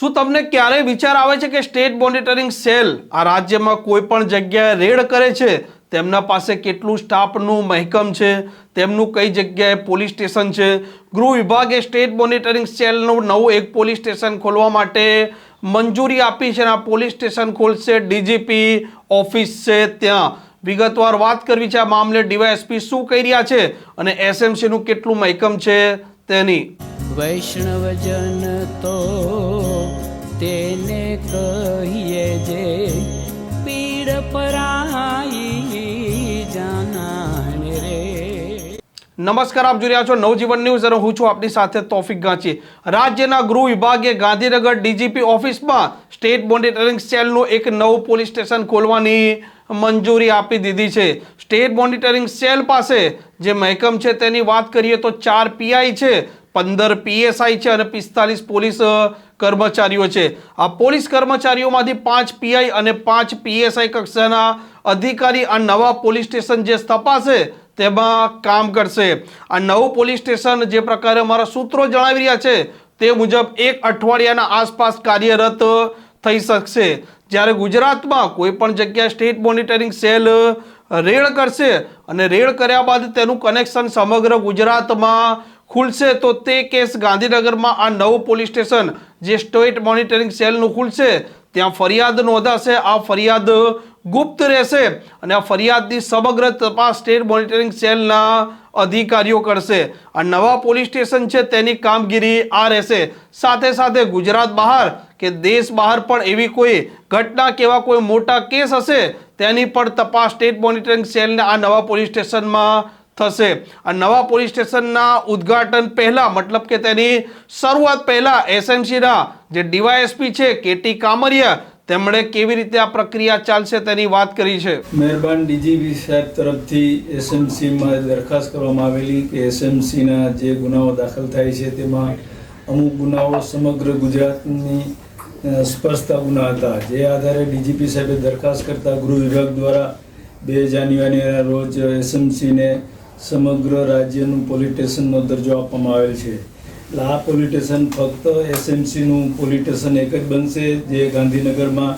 શું તમને ક્યારેય વિચાર આવે છે કે સ્ટેટ મોનિટરિંગ સેલ આ રાજ્યમાં કોઈ પણ જગ્યાએ રેડ કરે છે? તેમના પાસે કેટલું સ્ટાફનું મહેકમ છે? તેમનું કઈ જગ્યાએ પોલીસ સ્ટેશન છે? ગૃહ વિભાગે સ્ટેટ મોનિટરિંગ સેલનું નવું એક પોલીસ સ્ટેશન ખોલવા માટે મંજૂરી આપી છે આ પોલીસ સ્ટેશન ખોલશે ડીજીપી ઓફિસ છે ત્યાં. વિગતવાર વાત કરવી છે આ મામલે ડીવાયએસપી શું કહી રહ્યા છે અને એસએમસીનું કેટલું મહેકમ છે તેની. વૈષ્ણવજન તો કહીએ જે પીડ પરાઈ જાનાને રે. નમસ્કાર, આપ જોઈ રહ્યા છો નવજીવન ન્યૂઝ અને હું છું આપની સાથે તોફિક ગાંચી. રાજ્યના ગૃહ વિભાગે ગાંધીનગર ડીજીપી ઓફિસમાં સ્ટેટ મોનિટરિંગ સેલનું એક નવું પોલીસ સ્ટેશન ખોલવાની મંજૂરી આપી દીધી છે. સ્ટેટ મોનિટરિંગ સેલ પાસે જે મહેકમ છે તેની વાત કરીએ તો ચાર પીઆઈ છે. પંદર પીએસઆઈ છે અને પિસ્તાલીસ પોલીસ કર્મચારીઓ છે. આ પોલીસ કર્મચારીઓમાંથી પાંચ પીઆઈ અને પાંચ પીએસઆઈ કક્ષાના અધિકારી આ નવા પોલીસ સ્ટેશન જે સ્થપાશે તેમાં કામ કરશે. આ નવું પોલીસ સ્ટેશન જે પ્રકારે અમારા સૂત્રો જણાવી રહ્યા છે તે મુજબ એક અઠવાડિયાના આસપાસ કાર્યરત થઈ શકશે. જ્યારે ગુજરાતમાં કોઈ પણ જગ્યાએ સ્ટેટ મોનિટરિંગ સેલ રેડ કરશે અને રેડ કર્યા બાદ તેનું કનેક્શન સમગ્ર ગુજરાતમાં ખુલશે તો તે કેસ ગાંધીનગરમાં આ નવું પોલીસ સ્ટેશન જે સ્ટેટ મોનિટરિંગ સેલનું ખુલશે, ત્યાં ફરિયાદ નોંધાશે, આ ફરિયાદ ગુપ્ત રહેશે અને આ ફરિયાદની સમગ્ર તપાસ સ્ટેટ મોનિટરિંગ સેલના અધિકારીઓ કરશે. આ નવા પોલીસ સ્ટેશન છે તેની કામગીરી આ રહેશે. સાથે સાથે ગુજરાત બહાર કે દેશ બહાર પણ એવી કોઈ ઘટના કેવા કોઈ મોટા કેસ હશે તેની પણ તપાસ સ્ટેટ મોનિટરિંગ સેલને આ નવા પોલીસ સ્ટેશનમાં થશે. આ નવા પોલીસ સ્ટેશનના ઉદ્ઘાટન પહેલા, મતલબ કે તેની શરૂઆત પહેલા, એસએમસીના જે ડીવાયએસપી છે, કેટી કામરિયા, તેમણે કેવી રીતે આ પ્રક્રિયા ચાલશે તેની વાત કરી છે. મહેરબાન ડીજીપી સાહેબ તરફથી એસએમસીમાં દરખાસ્ત કરવામાં આવેલી કે એસએમસીના જે ગુનાઓ દાખલ થાય છે, તેમાં અમુક ગુનાઓ સમગ્ર ગુજરાતની સ્પષ્ટતા ગુના હતા જે આધારે ડીજીપી સાહેબે દરખાસ્ત કરતા ગૃહ વિભાગ દ્વારા બે જાન્યુઆરીના રોજ એસએમસીને સમગ્ર રાજ્યનું પોલીસ સ્ટેશનનો દરજ્જો આપવામાં આવેલ છે. એટલે આ પોલીસ સ્ટેશન ફક્ત એસએમસીનું પોલીસ સ્ટેશન એક જ બનશે, જે ગાંધીનગરમાં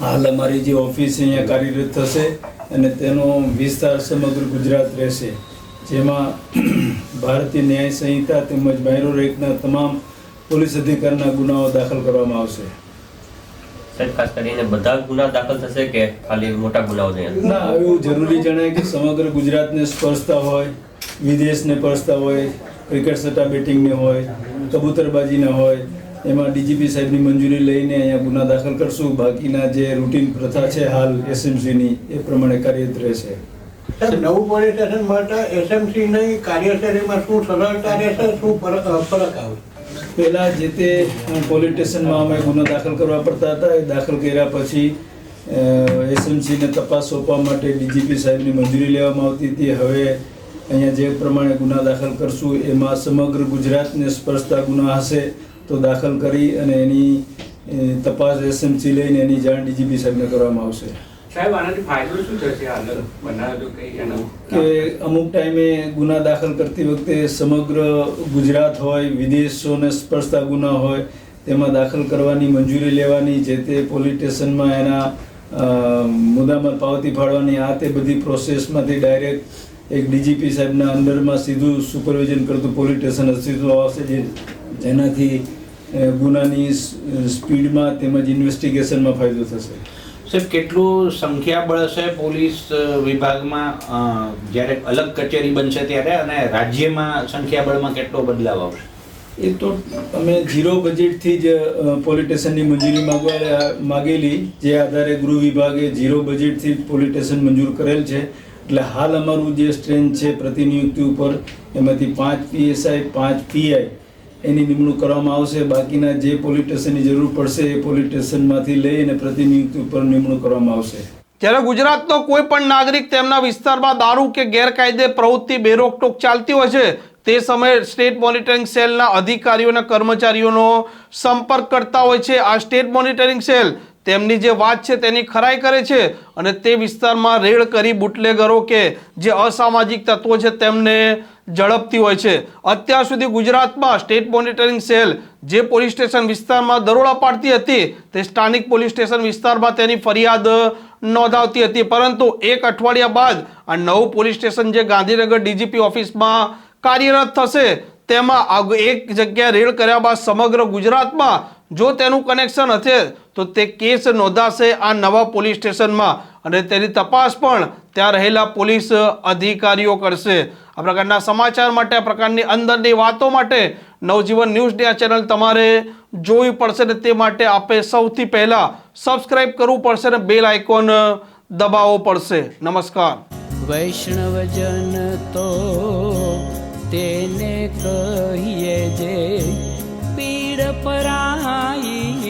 હાલ અમારી જે ઓફિસ અહીંયા કાર્યરત થશે અને તેનો વિસ્તાર સમગ્ર ગુજરાત રહેશે. જેમાં ભારતીય ન્યાય સંહિતા તેમજ બાયરો રેકના તમામ પોલીસ અધિકારના ગુનાઓ દાખલ કરવામાં આવશે. સાહેબ ખાસ કરીને બધા ગુના દાખલ થશે કે ખાલી મોટા ગુનાઓ અહીંયા? ના એવું જરૂરી જણાય કે સમગ્ર ગુજરાતને સ્પર્શતા હોય વિદેશને સ્પર્શતા હોય ક્રિકેટ સટ્ટા બેટિંગને હોય કબૂતરબાજીના હોય એમાં ડીજીપી સાહેબની મંજૂરી લઈને અહીંયા ગુના દાખલ કરશું. બાકીના જે રૂટીન પ્રથા છે હાલ એસએમસીની એ પ્રમાણે કાર્યરત રહેશે. સાહેબ નવું પોલીસ સ્ટેશન માટે એસએમસી ની કાર્યશૈલીમાં શું સરળતા રહેશે શું ફરક આવે? પહેલા જે તે પોલીસ સ્ટેશનમાં અમે ગુનો દાખલ કરવા પડતા હતા. એ દાખલ કર્યા પછી એસએમસીને તપાસ સોંપવા માટે ડીજીપી સાહેબની મંજૂરી લેવામાં આવતી હતી. હવે અહીંયા જે પ્રમાણે ગુના દાખલ કરશું, એમાં સમગ્ર ગુજરાતને સ્પર્શતા ગુના હશે તો દાખલ કરી અને એની તપાસ એસએમસી લઈને એની જાણ ડીજીપી સાહેબને કરવામાં આવશે. કે અમુક ટાઈમે ગુના દાખલ કરતી વખતે સમગ્ર ગુજરાત હોય વિદેશોને સ્પર્શતા ગુના હોય તેમાં દાખલ કરવાની મંજૂરી લેવાની જે તે પોલીસ સ્ટેશનમાં એના અ, મુદ્દામાલ પાવતી ફાળવાની આ તે બધી પ્રોસેસમાંથી ડાયરેક્ટ એક ડીજીપી સાહેબના અંડરમાં સીધું સુપરવિઝન કરતું પોલીસ સ્ટેશન અસ્તિત્વ આવશે જે જેનાથી ગુનાની સ્પીડમાં તેમજ ઇન્વેસ્ટિગેશનમાં ફાયદો થશે. સાહેબ, કેટલું સંખ્યાબળ હશે પોલીસ વિભાગમાં જ્યારે અલગ કચેરી બનશે ત્યારે અને રાજ્યમાં સંખ્યાબળમાં કેટલો બદલાવ આવશે? એ તો અમે ઝીરો બજેટથી જ પોલિટેશનની મંજૂરી માગવા માગેલી, જે આધારે ગૃહ વિભાગે ઝીરો બજેટથી પોલીસ સ્ટેશન મંજૂર કરેલ છે. એટલે હાલ અમારું જે સ્ટ્રેન્થ છે પ્રતિનિયુક્તિ ઉપર, એમાંથી પાંચ પીએસઆઈ, પાંચ પીઆઈ એની નિમણૂક કરવામાં આવશે. બાકીના જે પોલીસ જરૂર પડશે એ પોલીસ લઈ અને પ્રતિનિયુક્તિ ઉપર નિમણૂક કરવામાં આવશે. જ્યારે ગુજરાતનો કોઈ પણ નાગરિક તેમના વિસ્તારમાં દારૂ કે ગેરકાયદે પ્રવૃત્તિ બેરોકટોક ચાલતી હોય છે, તે સમયે સ્ટેટ મોનિટરિંગ સેલના અધિકારીઓના કર્મચારીઓનો સંપર્ક કરતા હોય છે. આ સ્ટેટ મોનિટરિંગ સેલ તેમની જે વાત છે તેની ખરાઈ કરે છે અને તે વિસ્તારમાં રેડ કરી બુટલેગરો કે જે અસામાજિક તત્વો છે તેમને ઝડપતી હોય છે. અત્યાર સુધી ગુજરાતમાં સ્ટેટ મોનિટરિંગ સેલ જે પોલીસ સ્ટેશન વિસ્તારમાં દરોડા પાડતી હતી, તે સ્થાનિક પોલીસ સ્ટેશન વિસ્તારમાં તેની ફરિયાદ નોંધાવતી હતી. પરંતુ એક અઠવાડિયા બાદ આ નવું પોલીસ સ્ટેશન જે ગાંધીનગર ડીજીપી ઓફિસમાં કાર્યરત થશે, તેમાં એક જગ્યાએ રેડ કર્યા બાદ સમગ્ર ગુજરાતમાં જો તેનું કનેક્શન હશે, તો તે કેસ નોંધાશે આ નવા પોલીસ સ્ટેશનમાં. અને તેની તપાસ પણ ત્યાં રહેલા પોલીસ અધિકારીઓ કરશે. આ પ્રકારના સમાચાર માટે, આ પ્રકારની અંદરની વાતો માટે નવજીવન ન્યૂઝની આ ચેનલ તમારે જોવી પડશે ને તે માટે આપે સૌથી પહેલાં સબસ્ક્રાઇબ કરવું પડશે ને બેલ આઇકોન દબાવવો પડશે. નમસ્કાર. વૈષ્ણવજન તો તેને કહીએ જે પીડ પરાઈ